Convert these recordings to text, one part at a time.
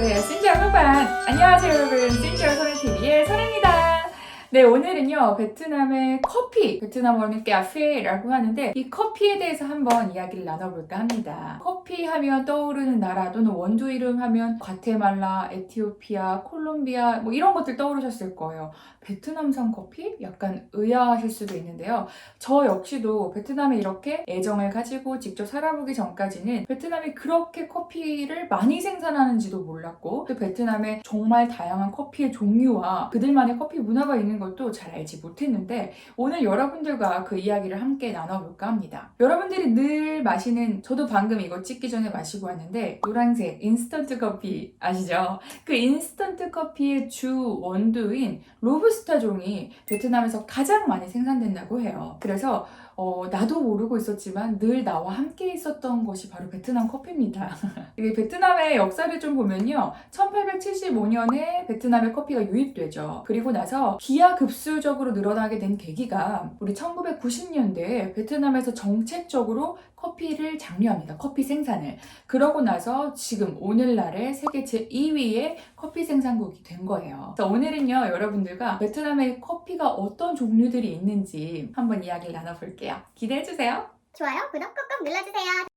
네, 신지어 후반. 안녕하세요, 여러분. 신지어 선생TV의 선입니다. 네, 오늘은요, 베트남의 커피, 베트남어는 카페라고 하는데, 이 커피에 대해서 한번 이야기를 나눠볼까 합니다. 커피 하면 떠오르는 나라 또는 원두 이름 하면 과테말라, 에티오피아, 콜롬비아, 뭐 이런 것들 떠오르셨을 거예요. 베트남산 커피? 약간 의아하실 수도 있는데요. 저 역시도 베트남에 이렇게 애정을 가지고 직접 살아보기 전까지는 베트남이 그렇게 커피를 많이 생산하는지도 몰랐고 또 베트남에 정말 다양한 커피의 종류와 그들만의 커피 문화가 있는 것도 잘 알지 못했는데 오늘 여러분들과 그 이야기를 함께 나눠볼까 합니다. 여러분들이 늘 마시는 저도 방금 이거 찍기 전에 마시고 왔는데 노란색 인스턴트 커피 아시죠? 그 인스턴트 커피의 주 원두인 로부스타 종이 베트남에서 가장 많이 생산된다고 해요. 그래서 어, 나도 모르고 있었지만 늘 나와 함께 있었던 것이 바로 베트남 커피입니다. 이게 베트남의 역사를 좀 보면요. 1875년에 베트남에 커피가 유입되죠. 그리고 나서 기하급수적으로 늘어나게 된 계기가 우리 1990년대에 베트남에서 정책적으로 커피를 장려합니다. 커피 생산을. 그러고 나서 지금 오늘날의 세계 제2위의 커피 생산국이 된 거예요. 오늘은요, 여러분들과 베트남의 커피가 어떤 종류들이 있는지 한번 이야기를 나눠볼게요. 기대해주세요. 좋아요, 구독 꾹꾹 눌러주세요.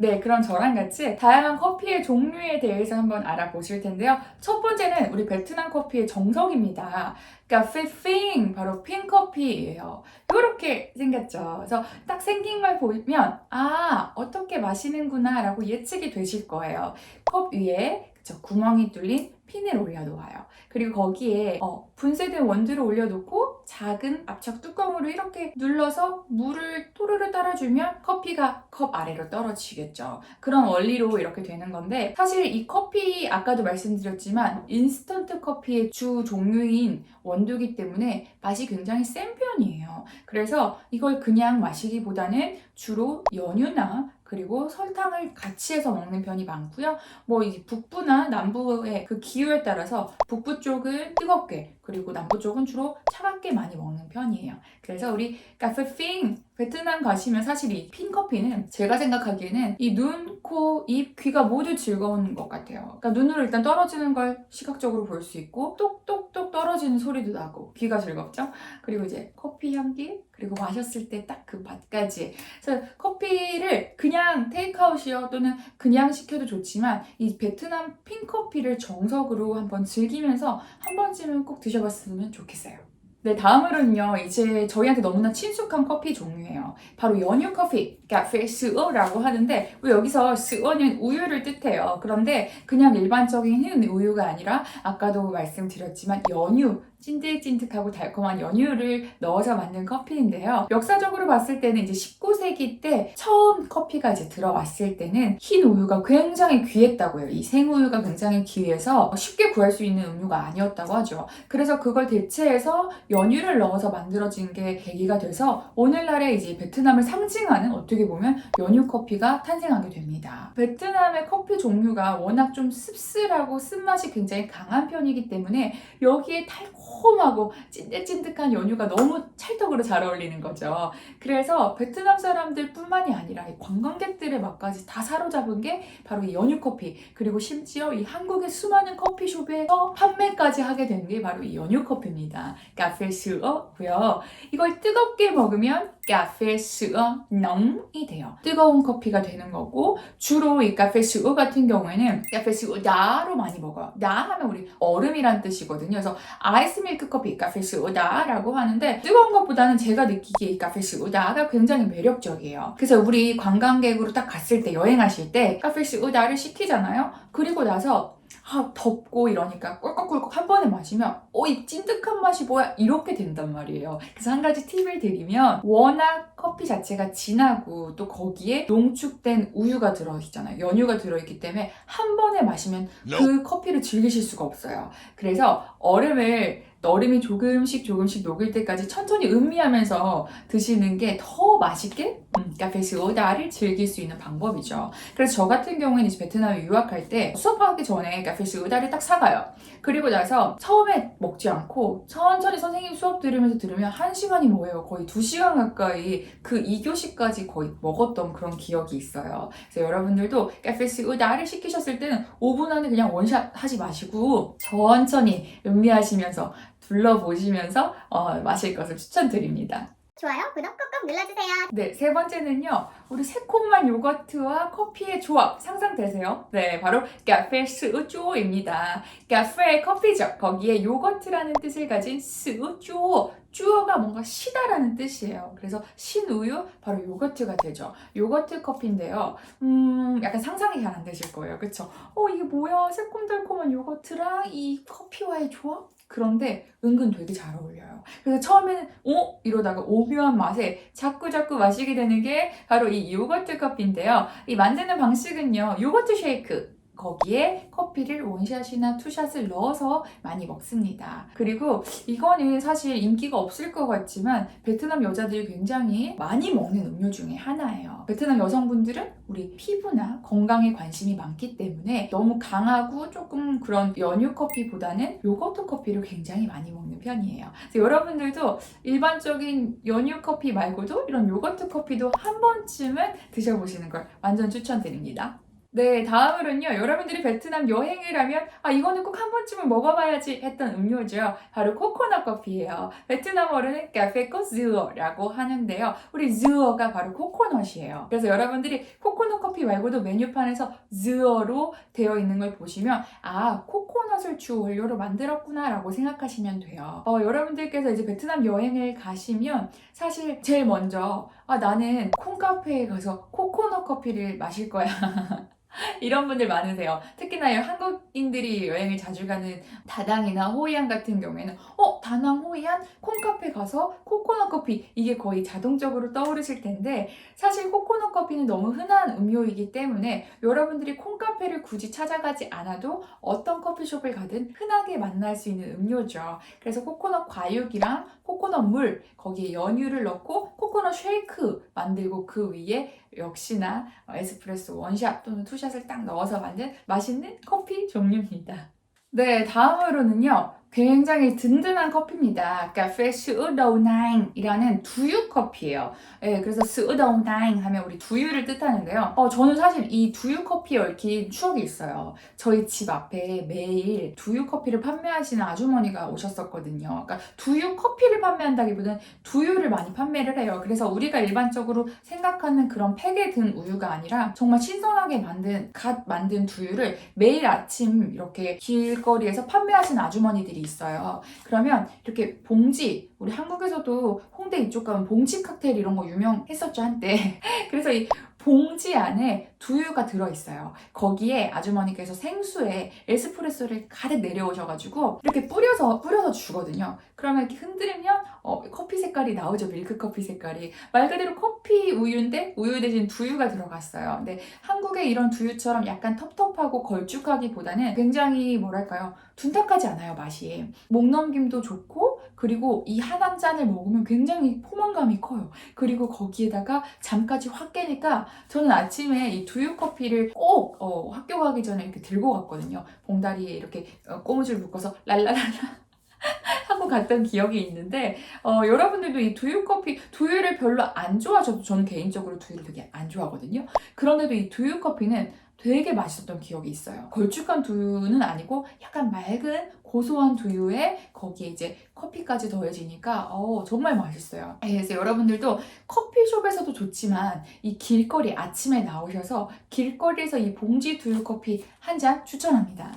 네, 그럼 저랑 같이 다양한 커피의 종류에 대해서 한번 알아보실 텐데요. 첫 번째는 우리 베트남 커피의 정석입니다. 카페 핑, 바로 핑커피예요. 이렇게 생겼죠. 그래서 딱 생긴 걸 보면 아, 어떻게 마시는구나 라고 예측이 되실 거예요. 컵 위에 그쵸, 구멍이 뚫린 핀을 올려놓아요. 그리고 거기에 어, 분쇄된 원두를 올려놓고 작은 압착 뚜껑으로 이렇게 눌러서 물을 또르르 따라주면 커피가 컵 아래로 떨어지겠죠. 그런 원리로 이렇게 되는 건데 사실 이 커피 아까도 말씀드렸지만 인스턴트 커피의 주 종류인 원두기 때문에 맛이 굉장히 센 편이에요. 그래서 이걸 그냥 마시기보다는 주로 연유나 그리고 설탕을 같이 해서 먹는 편이 많고요. 뭐이 북부나 남부의 그 기후에 따라서 북부 쪽은 뜨겁게 그리고 남부 쪽은 주로 차갑게 많이 먹는 편이에요. 그래서 우리 카페핑 베트남 가시면 사실 이 핀커피는 제가 생각하기에는 이 눈, 코, 입, 귀가 모두 즐거운 것 같아요. 그러니까 눈으로 일단 떨어지는 걸 시각적으로 볼 수 있고 똑똑똑 떨어지는 소리도 나고 귀가 즐겁죠. 그리고 이제 커피 향기 그리고 마셨을 때 딱 그 맛까지. 그래서 커피를 그냥 테이크아웃이요 또는 그냥 시켜도 좋지만 이 베트남 핀커피를 정석으로 한번 즐기면서 한 번쯤은 꼭 드셔봤으면 좋겠어요. 네, 다음으로는요, 이제 저희한테 너무나 친숙한 커피 종류예요. 바로 연유 커피, 카페 스어라고 하는데, 왜 여기서 스어는 우유를 뜻해요. 그런데 그냥 일반적인 흰 우유가 아니라, 아까도 말씀드렸지만, 연유, 찐득찐득하고 달콤한 연유를 넣어서 만든 커피인데요. 역사적으로 봤을 때는 이제 19세기 때 처음 커피가 이제 들어왔을 때는 흰 우유가 굉장히 귀했다고요. 이 생우유가 굉장히 귀해서 쉽게 구할 수 있는 음료가 아니었다고 하죠. 그래서 그걸 대체해서 연유를 넣어서 만들어진 게 계기가 돼서 오늘날의 이제 베트남을 상징하는 어떻게 보면 연유 커피가 탄생하게 됩니다. 베트남의 커피 종류가 워낙 좀 씁쓸하고 쓴맛이 굉장히 강한 편이기 때문에 여기에 달콤하고 찐득찐득한 연유가 너무 찰떡으로 잘 어울리는 거죠. 그래서 베트남 사람들 뿐만이 아니라 이 관광객들의 맛까지 다 사로잡은 게 바로 이 연유 커피 그리고 심지어 이 한국의 수많은 커피숍에서 판매까지 하게 된 게 바로 이 연유 커피입니다. 카페 스어고요. 이걸 뜨겁게 먹으면 카페 스어 농이 돼요. 뜨거운 커피가 되는 거고 주로 이 카페 스어 같은 경우에는 카페 스어 다로 많이 먹어요. 다 하면 우리 얼음이란 뜻이거든요. 그래서 아이스 밀크 커피 카페 스어 다라고 하는데 뜨거운 것보다는 제가 느끼기에 이 카페 스어 다가 굉장히 매력적이에요. 그래서 우리 관광객으로 딱 갔을 때 여행하실 때 카페 스어 다를 시키잖아요. 그리고 나서 아, 덥고 이러니까 꿀꺽꿀꺽 한 번에 마시면 어, 이 찐득한 맛이 뭐야? 이렇게 된단 말이에요. 그래서 한 가지 팁을 드리면 워낙 커피 자체가 진하고 또 거기에 농축된 우유가 들어있잖아요. 연유가 들어있기 때문에 한 번에 마시면 그 커피를 즐기실 수가 없어요. 그래서 얼음을 얼음이 조금씩 조금씩 녹을 때까지 천천히 음미하면서 드시는 게 더 맛있게 음, 카페 스오다를 즐길 수 있는 방법이죠. 그래서 저 같은 경우에는 이제 베트남에 유학할 때 수업하기 전에 카페 스오다를 딱 사가요. 그리고 나서 처음에 먹지 않고 천천히 선생님 수업 들으면서 들으면 한 시간이 뭐예요? 거의 두 시간 가까이 그 2교시까지 거의 먹었던 그런 기억이 있어요. 그래서 여러분들도 카페 스오다를 시키셨을 때는 5분 안에 그냥 원샷 하지 마시고 천천히 음미하시면서 둘러보시면서 어, 마실 것을 추천드립니다. 좋아요, 구독 꾹꾹 눌러주세요. 네, 세 번째는요. 우리 새콤한 요거트와 커피의 조합 상상되세요? 네, 바로 카페 스우쭈입니다. 카페 커피죠. 거기에 요거트라는 뜻을 가진 스우쭈. 쭈어가 뭔가 시다라는 뜻이에요. 그래서 신우유 바로 요거트가 되죠. 요거트 커피인데요. 음, 약간 상상이 잘 안 되실 거예요. 그쵸? 어, 이게 뭐야? 새콤달콤한 요거트랑 이 커피와의 조합? 그런데 은근 되게 잘 어울려요. 그래서 처음에는 어? 이러다가 오묘한 맛에 자꾸자꾸 마시게 되는 게 바로 이 요거트 커피인데요. 이 만드는 방식은요. 요거트 쉐이크. 거기에 커피를 원샷이나 투샷을 넣어서 많이 먹습니다. 그리고 이거는 사실 인기가 없을 것 같지만 베트남 여자들이 굉장히 많이 먹는 음료 중에 하나예요. 베트남 여성분들은 우리 피부나 건강에 관심이 많기 때문에 너무 강하고 조금 그런 연유 커피보다는 요거트 커피를 굉장히 많이 먹는 편이에요. 그래서 여러분들도 일반적인 연유 커피 말고도 이런 요거트 커피도 한 번쯤은 드셔보시는 걸 완전 추천드립니다. 네, 다음으로는요. 여러분들이 베트남 여행을 하면 아 이거는 꼭 한 번쯤은 먹어봐야지 했던 음료죠. 바로 코코넛 커피예요. 베트남어로는 카페 코 즈어라고 하는데요. 우리 즈어가 바로 코코넛이에요. 그래서 여러분들이 코코넛 커피 말고도 메뉴판에서 즈어로 되어 있는 걸 보시면 아 코코넛을 주 원료로 만들었구나라고 생각하시면 돼요. 어, 여러분들께서 이제 베트남 여행을 가시면 사실 제일 먼저 아 나는 콩카페에 가서 코코넛 커피를 마실 거야. 이런 분들 많으세요. 특히나 이 한국인들이 여행을 자주 가는 다낭이나 호이안 같은 경우에는 어 다낭 호이안 콩카페 가서 코코넛 커피 이게 거의 자동적으로 떠오르실 텐데 사실 코코넛 커피는 너무 흔한 음료이기 때문에 여러분들이 콩카페를 굳이 찾아가지 않아도 어떤 커피숍을 가든 흔하게 만날 수 있는 음료죠. 그래서 코코넛 과육이랑 코코넛 물 거기에 연유를 넣고 코코넛 쉐이크 만들고 그 위에 역시나 어, 에스프레소 원샷 또는 투샷 을 딱 넣어서 만든 맛있는 커피 종류입니다. 네, 다음으로는요. 굉장히 든든한 커피입니다. 카페 스우더우나잉이라는 두유 커피예요. 네, 그래서 스우더우나잉 하면 우리 두유를 뜻하는데요. 어, 저는 사실 이 두유 커피에 얽힌 추억이 있어요. 저희 집 앞에 매일 두유 커피를 판매하시는 아주머니가 오셨었거든요. 그러니까 두유 커피를 판매한다기보다는 두유를 많이 판매를 해요. 그래서 우리가 일반적으로 생각하는 그런 팩에 든 우유가 아니라 정말 신선하게 만든 갓 만든 두유를 매일 아침 이렇게 길거리에서 판매하시는 아주머니들이 있어요. 그러면 이렇게 봉지 우리 한국에서도 홍대 이쪽 가면 봉지 칵테일 이런 거 유명했었죠 한때. 그래서 이 봉지 안에 두유가 들어있어요. 거기에 아주머니께서 생수에 에스프레소를 가득 내려오셔가지고 이렇게 뿌려서 뿌려서 주거든요. 그러면 이렇게 흔들면 어, 커피 색깔이 나오죠. 밀크 커피 색깔이 말 그대로 커피 우유인데 우유 대신 두유가 들어갔어요. 근데 한국의 이런 두유처럼 약간 텁텁하고 걸쭉하기보다는 굉장히 뭐랄까요 둔탁하지 않아요 맛이 목 넘김도 좋고 그리고 이 한 한 잔을 먹으면 굉장히 포만감이 커요. 그리고 거기에다가 잠까지 확 깨니까 저는 아침에 이 두유 커피를 꼭 어, 학교 가기 전에 이렇게 들고 갔거든요. 봉다리에 이렇게 어, 꼬무줄 묶어서 랄라랄라 하고 갔던 기억이 있는데 어, 여러분들도 이 두유 커피 두유를 별로 안 좋아하셔도 저는 개인적으로 두유를 되게 안 좋아하거든요. 그런데도 이 두유 커피는 되게 맛있었던 기억이 있어요. 걸쭉한 두유는 아니고 약간 맑은 고소한 두유에 거기에 이제 커피까지 더해지니까 어, 정말 맛있어요. 네, 그래서 여러분들도 커피숍에서도 좋지만 이 길거리 아침에 나오셔서 길거리에서 이 봉지 두유 커피 한 잔 추천합니다.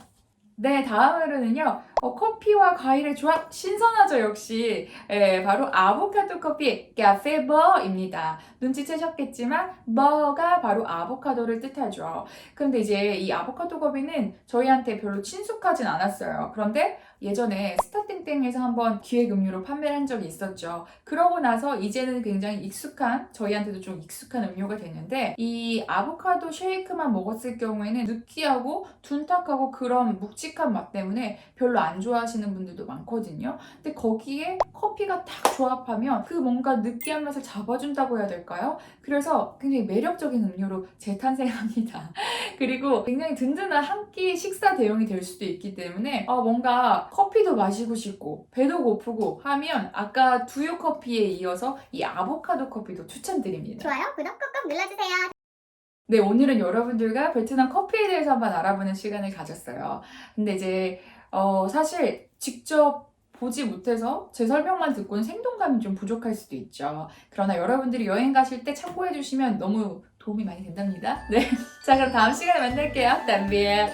네, 다음으로는요, 어, 커피와 과일의 조합, 신선하죠, 역시. 예, 바로 아보카도 커피, 카페버입니다. 눈치채셨겠지만, 버가 바로 아보카도를 뜻하죠. 근데 이제 이 아보카도 커피는 저희한테 별로 친숙하진 않았어요. 그런데 예전에 스타땡땡에서 한번 기획음료로 판매를 한 적이 있었죠. 그러고 나서 이제는 굉장히 익숙한, 저희한테도 좀 익숙한 음료가 됐는데, 이 아보카도 쉐이크만 먹었을 경우에는 느끼하고 둔탁하고 그런 묵직한 맛 때문에 별로 안 좋아하시는 분들도 많거든요. 근데 거기에 커피가 딱 조합하면 그 뭔가 느끼한 맛을 잡아준다고 해야 될까요? 그래서 굉장히 매력적인 음료로 재탄생합니다. 그리고 굉장히 든든한 한 끼 식사 대용이 될 수도 있기 때문에 어, 뭔가 커피도 마시고 싶고 배도 고프고 하면 아까 두유 커피에 이어서 이 아보카도 커피도 추천드립니다. 좋아요, 구독 꾹꾹 눌러주세요. 네, 오늘은 여러분들과 베트남 커피에 대해서 한번 알아보는 시간을 가졌어요. 근데 이제, 어, 사실 직접 보지 못해서 제 설명만 듣고는 생동감이 좀 부족할 수도 있죠. 그러나 여러분들이 여행 가실 때 참고해 주시면 너무 도움이 많이 된답니다. 네. 자, 그럼 다음 시간에 만날게요. 땀비에